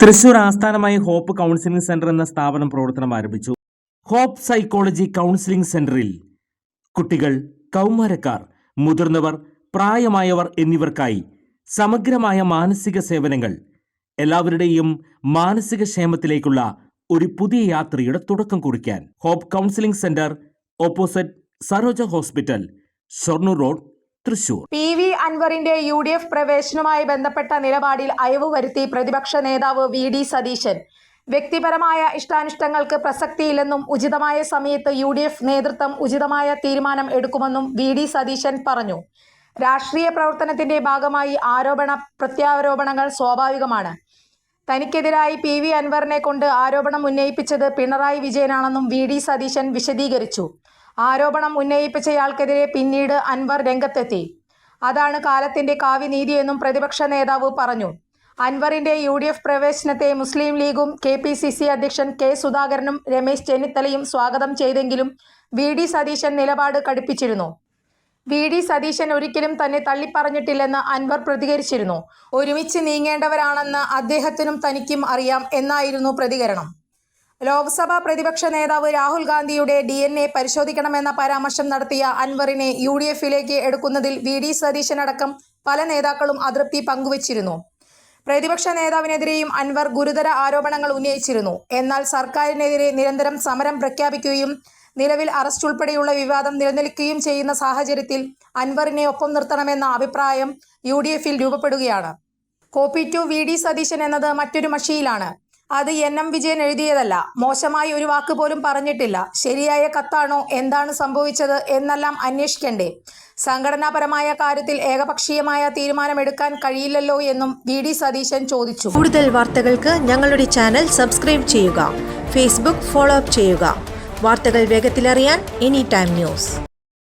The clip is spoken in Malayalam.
തൃശൂർ ആസ്ഥാനമായി ഹോപ്പ് കൗൺസിലിംഗ് സെന്റർ എന്ന സ്ഥാപനം പ്രവർത്തനം ആരംഭിച്ചു. ഹോപ്പ് സൈക്കോളജി കൗൺസിലിംഗ് സെന്ററിൽ കുട്ടികൾ കൗമാരക്കാർ മുതിർന്നവർ പ്രായമായവർ എന്നിവർക്കായി സമഗ്രമായ മാനസിക സേവനങ്ങൾ എല്ലാവരുടെയും മാനസിക ക്ഷേമത്തിലേക്കുള്ള ഒരു പുതിയ യാത്രയുടെ തുടക്കം കുറിക്കാൻ hope counselling centre opposite Saroja hospital Shoranur road Thrissur. P V അൻവറിന്റെ യു ഡി എഫ് പ്രവേശനവുമായി ബന്ധപ്പെട്ട നിലപാടിൽ അയവ് വരുത്തി പ്രതിപക്ഷ നേതാവ് വി ഡി സതീശൻ. വ്യക്തിപരമായ ഇഷ്ടാനിഷ്ടങ്ങൾക്ക് പ്രസക്തിയില്ലെന്നും ഉചിതമായ സമയത്ത് യു ഡി എഫ് നേതൃത്വം ഉചിതമായ തീരുമാനം എടുക്കുമെന്നും വി ഡി സതീശൻ പറഞ്ഞു. രാഷ്ട്രീയ പ്രവർത്തനത്തിന്റെ ഭാഗമായി ആരോപണ പ്രത്യാരോപണങ്ങൾ സ്വാഭാവികമാണ്. തനിക്കെതിരായി പി വി അൻവറിനെ കൊണ്ട് ആരോപണം ഉന്നയിപ്പിച്ചത് പിണറായി വിജയനാണെന്നും വി ഡി സതീശൻ വിശദീകരിച്ചു. ആരോപണം ഉന്നയിപ്പിച്ചയാൾക്കെതിരെ പിന്നീട് അൻവർ രംഗത്തെത്തി. അതാണ് കാലത്തിന്റെ കാവ്യനീതിയെന്നും പ്രതിപക്ഷ നേതാവ് പറഞ്ഞു. അൻവറിന്റെ യു ഡി എഫ് പ്രവേശനത്തെ മുസ്ലിം ലീഗും കെ പി സി സി അധ്യക്ഷൻ കെ സുധാകരനും രമേശ് ചെന്നിത്തലയും സ്വാഗതം ചെയ്തെങ്കിലും വി ഡി സതീശൻ നിലപാട് കടുപ്പിച്ചിരുന്നു. വി ഡി സതീശൻ ഒരിക്കലും തന്നെ തള്ളിപ്പറഞ്ഞിട്ടില്ലെന്ന് അൻവർ പ്രതികരിച്ചിരുന്നു. ഒരുമിച്ച് നീങ്ങേണ്ടവരാണെന്ന് അദ്ദേഹത്തിനും തനിക്കും അറിയാം എന്നായിരുന്നു പ്രതികരണം. ലോക്സഭാ പ്രതിപക്ഷ നേതാവ് രാഹുൽ ഗാന്ധിയുടെ ഡി എൻ എ പരിശോധിക്കണമെന്ന പരാമർശം നടത്തിയ അൻവറിനെ യു ഡി എഫിലേക്ക് എടുക്കുന്നതിൽ വി ഡി സതീശനടക്കം പല നേതാക്കളും അതൃപ്തി പങ്കുവച്ചിരുന്നു. പ്രതിപക്ഷ നേതാവിനെതിരെയും അൻവർ ഗുരുതര ആരോപണങ്ങൾ ഉന്നയിച്ചിരുന്നു. എന്നാൽ സർക്കാരിനെതിരെ നിരന്തരം സമരം പ്രഖ്യാപിക്കുകയും നിലവിൽ അറസ്റ്റ് ഉൾപ്പെടെയുള്ള വിവാദം നിലനിൽക്കുകയും ചെയ്യുന്ന സാഹചര്യത്തിൽ അൻവറിനെ ഒപ്പം നിർത്തണമെന്ന അഭിപ്രായം യു ഡി എഫിൽ രൂപപ്പെടുകയാണ്. Copy to V D Satheesan എന്നത് മറ്റൊരു മഷിയിലാണ്. അത് എൻ എം വിജയൻ എഴുതിയതല്ല. മോശമായി ഒരു വാക്ക് പോലും പറഞ്ഞിട്ടില്ല. ശരിയായ കത്താണോ? എന്താണ് സംഭവിച്ചത്? എന്നെല്ലാം അന്വേഷിക്കണ്ടേ? സംഘടനാപരമായ കാര്യത്തിൽ ഏകപക്ഷീയമായ തീരുമാനമെടുക്കാൻ കഴിയില്ലല്ലോ എന്നും വി ഡി സതീശൻ ചോദിച്ചു. കൂടുതൽ വാർത്തകൾക്ക് ഞങ്ങളുടെ ചാനൽ സബ്സ്ക്രൈബ് ചെയ്യുക. ഫേസ്ബുക്ക് ഫോളോ അപ്പ് ചെയ്യുക. വാർത്തകൾ വേഗത്തിലറിയാൻ എനി ടൈം ന്യൂസ്.